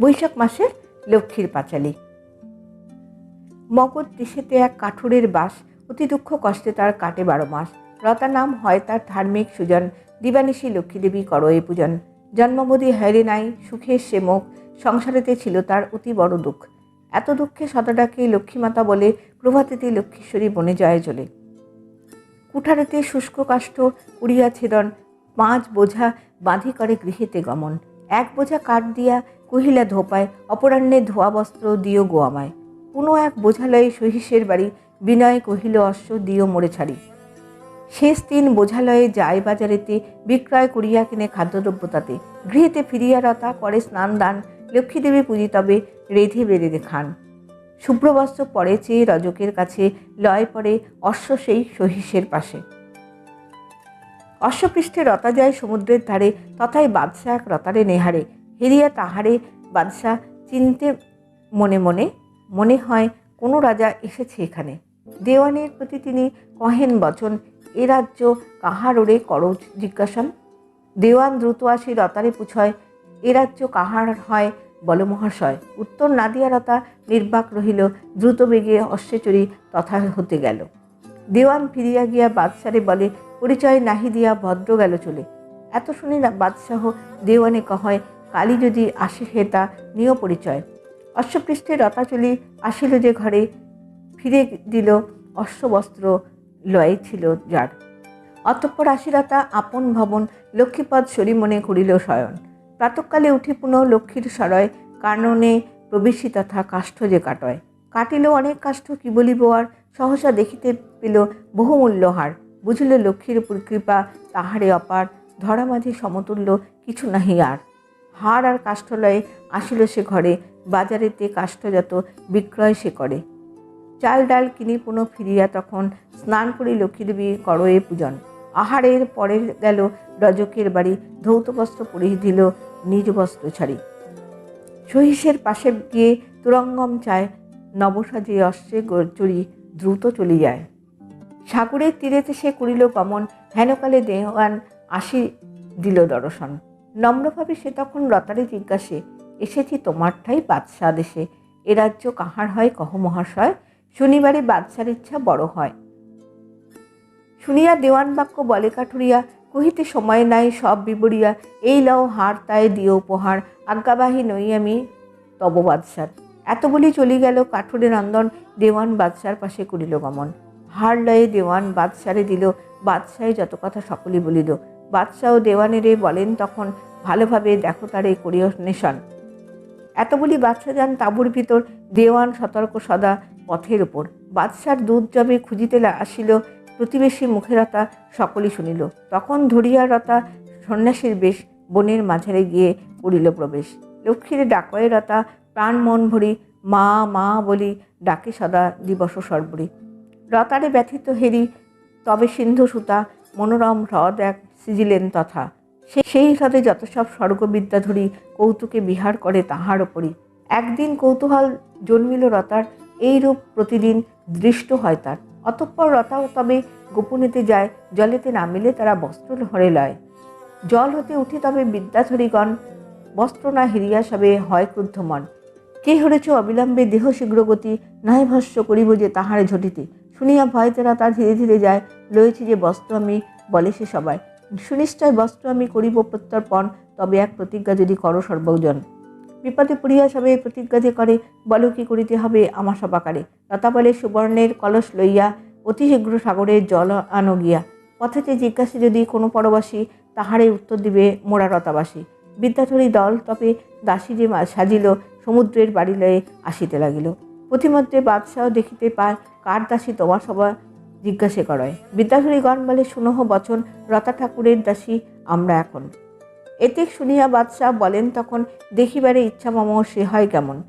বৈশাখ মাসের লক্ষ্মীর পাঁচালী। মগধ দেশেতে এক কাঠুরের বাস অতি দুঃখ কষ্টে তার কাটে বারো মাস। রতা নাম হয় তার ধার্মিক সুজন, দিবানিশী লক্ষ্মীদেবী করো এ পূজন। জন্মবধি হাইরে নাই সুখের সে মুখ, সংসারেতে ছিল তার অতি বড় দুঃখ। এত দুঃখে শতডাকে লক্ষ্মীমাতা বলে প্রভাতেতে লক্ষ্মীশ্বরী বনে জয় চলে কুঠারেতে শুষ্ক কাষ্ঠ, উড়িয়া ছেদন পাঁচ বোঝা বাঁধি করে গৃহেতে গমন। এক বোঝা কাঠ দিয়া কহিলা ধোপায়, অপরাহ্নে ধোয়া বস্ত্র দিও গোয়ামায় পুনঃ এক বোঝালয়ে সহিসের বাড়ি বিনয় কহিল, অশ্ব, দিও মোড়ে ছাড়ি। শেষ তিন বোঝালয়ে যায় বাজারেতে, বিক্রয় করিয়া কিনে খাদ্যদ্রব্য তাতে। গৃহেতে ফিরিয়া রতা করে স্নান দান লক্ষ্মীদেবী পূজিতবে রেধে বেড়ে খান। শুভ্রবস্ত্র পরে চেয়ে রজকের কাছে লয় পড়ে, অশ্ব সেই সহিসের পাশে। অশ্বপৃষ্ঠে রতা যায় সমুদ্রের ধারে, তথায় বাদশাহ রতারে নেহারে। হেরিয়া তাহারে বাদশাহ চিনতে মনে মনে মনে হয় কোনো রাজা এসেছে এখানে। দেওয়ানের প্রতি তিনি কহেন বচন, এ রাজ্য কাহার ওরে করো জিজ্ঞাসন দেওয়ান দ্রুত আসি রতারে পুছয়, এ রাজ্য কাহার হয় বল মহাশয়। উত্তর না দিয়া রতা নির্বাক রহিল, দ্রুত বেগে অশ্বে চড়ি তথা হতে গেল। দেওয়ান ফিরিয়া গিয়া বাদশারে বলে, পরিচয় নাহি দিয়া ভদ্র গেল চলে। এত শুনি না বাদশাহ দেওয়ানে কহয় কালী যদি আসে হেতা নিয় পরিচয়। অশ্বপৃষ্ঠে রতা চলি আসিল যে ঘরে, ফিরে দিল অশ্ববস্ত্র লয়ে ছিল যার। অতঃপর আশিরতা আপন ভবন, লক্ষ্মীপদ শরী মনে করিল শয়ন। প্রাতকালে উঠি পুনঃ লক্ষ্মীর সরয়, কাননে প্রবেশী তথা কাষ্ঠ যে কাটয়। কাটিল অনেক কাষ্ঠ, কি বলিব আর? সহসা দেখিতে পেল বহুমূল্য হার। বুঝিল লক্ষ্মীর কৃপা তাহারে অপার, ধরা মাঝে সমতুল্য কিছু নাহি আর। হার আর কাষ্ঠলয়ে আসিল সে ঘরে। বাজারেতে কাষ্ঠজাত বিক্রয় সে করে। চাল ডাল কিনি পুনঃ ফিরিয়া তখন স্নান করি লক্ষ্মীদেবী করয়ে পূজন। আহারের পরে গেল রজকের বাড়ি ধৌত বস্ত্র পরিয়ে দিল নিজ বস্ত্র ছাড়ি। সহিসের পাশে গিয়ে তুরঙ্গম চায় নবসাজে অশ্বে চড়ি দ্রুত চলে যায়। সাগরের তীরেতে সে করিল গমন, হেনকালে দেওয়ান আসি দিল দর্শন। নম্রভাবে সে তখন রতারে জিজ্ঞাসে, এসেছি তোমার ঠাই বাদশাহ দেশে। এ রাজ্য কাহার হয় কহ মহাশয়? শনিবারে বাদশার ইচ্ছা বড় হয়। শুনিয়া দেওয়ান বাক্য বলে কাঠুরিয়া, কহিতে সময় নাই, সব বিবরিয়া। এই লও হার তাই দিও উপহার। আজ্ঞাবাহী নই আমি তব বাদশার। এত বলি চলি গেল কাঠুরে নন্দন দেওয়ান বাদশার পাশে করিল গমন। হার লয়ে দেওয়ান বাদশারে দিল, বাদশাহে যত কথা সকলেই বলিল। বাদশাহ দেওয়ানেরে বলেন তখন ভালোভাবে দেখো তারে নেশন এত বলি বাদশাহ যান তাঁবুর ভিতর, দেওয়ান সতর্ক সদা পথের ওপর বাদশার দুধ যবে খুঁজিতে আসিল, প্রতিবেশী মুখেরতা সকলেই শুনিল। তখন ধরিয়া রতা সন্ন্যাসীর বেশ বনের মাঝারে গিয়ে করিল প্রবেশ। লক্ষ্মীর ডাকয়ে রতা প্রাণ মন ভরি, মা মা বলি ডাকে সদা দিবস সর্বরি। রতারে ব্যথিত হেরি, তবে সিন্ধু সুতা মনোরম হ্রদ এক সিজিলেন তথা। সেই হ্রদে যত সব স্বর্গবিদ্যা ধরি কৌতুকে বিহার করে তাহার ওপরই একদিন কৌতূহল জন্মিল রতার এই রূপ প্রতিদিন দৃষ্ট হয় তার। অতঃপর রতাও তবে গোপনেতে যায়, জলেতে নামিলে তারা বস্ত্র হরে লয়। জল হতে উঠে তবে বিদ্যাধরীগণ বস্ত্র না হিরিয়া সবে হয় ক্রুদ্ধ মন। কে হরেছ অবিলম্বে দেহ শীঘ্রগতি, নাই ভস্য করিব যে তাহারে ঝটিতে। শুনিয়া ভয় তারা তার ধীরে ধীরে যায়, লয়েছি যে বস্ত্র আমি বলে সে সবাই। সুনিশ্চয় বস্ত্র আমি করিব প্রত্যর্পণ, তবে এক প্রতিজ্ঞা যদি করো সর্বজন। বিপদে পড়িয়া সবে প্রতিজ্ঞা যে করে, বলো কি করিতে হবে আমার সবাকারে লতা বলে, সুবর্ণের কলস লইয়া অতি শীঘ্র সাগরের জল আনো গিয়া। পথেতে জিজ্ঞাসা যদি কোনো পরবাসী, তাহারে উত্তর দিবে, মোরা রতাবাসী। বিদ্যাধরী দল তবে দাসী যে সাজিল, সমুদ্রের বাড়ি লয়ে আসিতে লাগিল। প্রতিমধ্যে বাদশাহ দেখিতে পায়, কার দাসী তোমার সভা জিজ্ঞাসা করয় বিদ্যাধরীগণ বলে শুনহ বচন রতা ঠাকুরের দাসী আমরা এখন? এতে শুনিয়া বাদশাহ বলেন, তখন দেখিবারে ইচ্ছা মম সে হয় কেমন?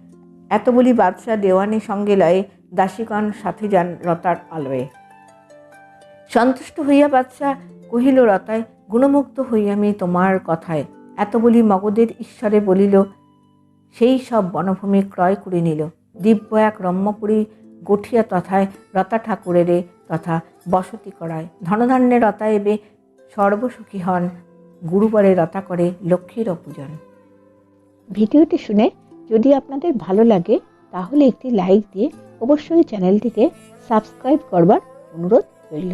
এত বলি বাদশাহ দেওয়ানের সঙ্গে লয়ে দাসীগণ সাথে যান রতার আলোয়ে। সন্তুষ্ট হইয়া বাদশাহ কহিল, রতায় গুণমুগ্ধ হই আমি তোমার কথায়। এত বলি মগধের ঈশ্বরে বলিল, সেই সব বনভূমি ক্রয় করে নিল। দিব্য এক রম্যপুরী গঠিয়া তথায় রতা ঠাকুরেরে তথা বসতি করায়। ধনধান্যের রতা এবে সর্বসুখী হন। গুরুবারে রতা করে লক্ষ্মীর অপূজন। ভিডিওটি শুনে যদি আপনাদের ভালো লাগে, তাহলে একটি লাইক দিয়ে অবশ্যই চ্যানেলটিকে সাবস্ক্রাইব করবার অনুরোধ রইল।